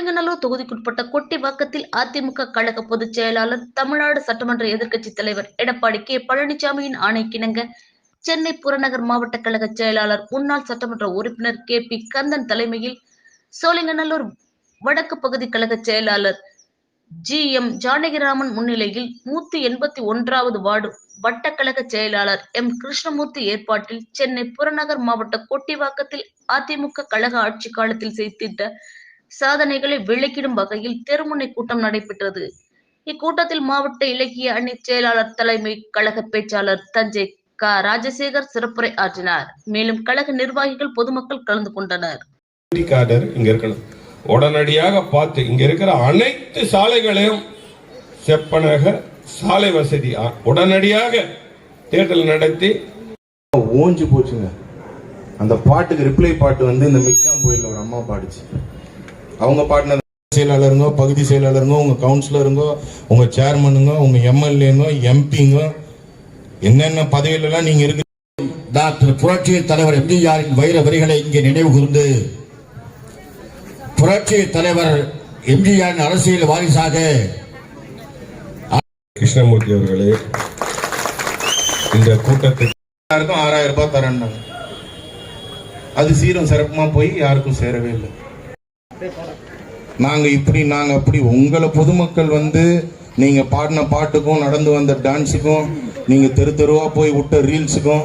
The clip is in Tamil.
சோழிங்கநல்லூர் தொகுதிக்குட்பட்ட கொட்டிவாக்கத்தில் அதிமுக கழக பொதுச் செயலாளர் தமிழ்நாடு சட்டமன்ற எதிர்க்கட்சித் தலைவர் எடப்பாடி கே. பழனிசாமியின் ஆணைக்கிணங்க சென்னை புறநகர் மாவட்ட கழக செயலாளர் முன்னாள் சட்டமன்ற உறுப்பினர் கே. பி. கந்தன் தலைமையில் சோழிங்கநல்லூர் வடக்கு பகுதி கழக செயலாளர் ஜி. எம். ஜானகிராமன் முன்னிலையில் நூத்தி எண்பத்தி ஒன்றாவது வார்டு வட்டக்கழக செயலாளர் எம். கிருஷ்ணமூர்த்தி ஏற்பாட்டில் சென்னை புறநகர் மாவட்ட கொட்டிவாக்கத்தில் அதிமுக கழக ஆட்சி காலத்தில் செய்திட்ட சாதனைகளை விளக்கிடும் வகையில் தெருமுனை கூட்டம் நடைபெற்றது. இக்கூட்டத்தில் மாவட்ட இலக்கிய அணி செயலாளர் தலைமை கழக பேச்சாளர் தஞ்சை க. ராஜசேகர் சிறப்புரை ஆற்றினார். மேலும் கழக நிர்வாகிகள் பொதுமக்கள் கலந்து கொண்டனர். இங்க இருக்கணும். உடனடியாக பார்த்து இங்க இருக்கிற அனைத்து சாலைகளையும் செப்பனக சாலை வசதி உடனடியாக தேர்தல் நடத்தி. ஓஞ்சு போச்சுங்க. அந்த பாட்டுக்கு ரிப்ளை பாட்டு வந்து இந்த மிக்காம் கோயில்ல ஒரு அம்மா பாடுச்சு. அவங்க பாடினது செயலாளருங்க பகுதி செயலாளருங்க உங்க கவுன்சிலருங்க உங்க சேர்மனுங்க உங்க எம்எல்ஏங்க எம்பிங்க என்னென்ன பதவியில எல்லாம் நீங்க இருக்கு டாக்டர் புரட்சி தலைவர் எம்ஜிஆரின் வைர வரிகளை இங்கே நினைவு கூர்ந்து புரட்சி தலைவர் எம்ஜிஆரின் அரசியல் வாரிசாக கிருஷ்ணமூர்த்தி அவர்களே இந்த கூட்டத்துக்கு எல்லாருக்கும் ஆறாயிரம் ரூபாய் தரேன்னாங்க. அது சீரும் சிறப்புமா போய் யாருக்கும் சேரவே இல்லை. நாங்கள் இப்படி நாங்கள் அப்படி. உங்களை பொதுமக்கள் வந்து நீங்கள் பாடின பாட்டுக்கும் நடந்து வந்த டான்ஸுக்கும் நீங்கள் தெரு தெருவாக போய் விட்ட ரீல்ஸுக்கும்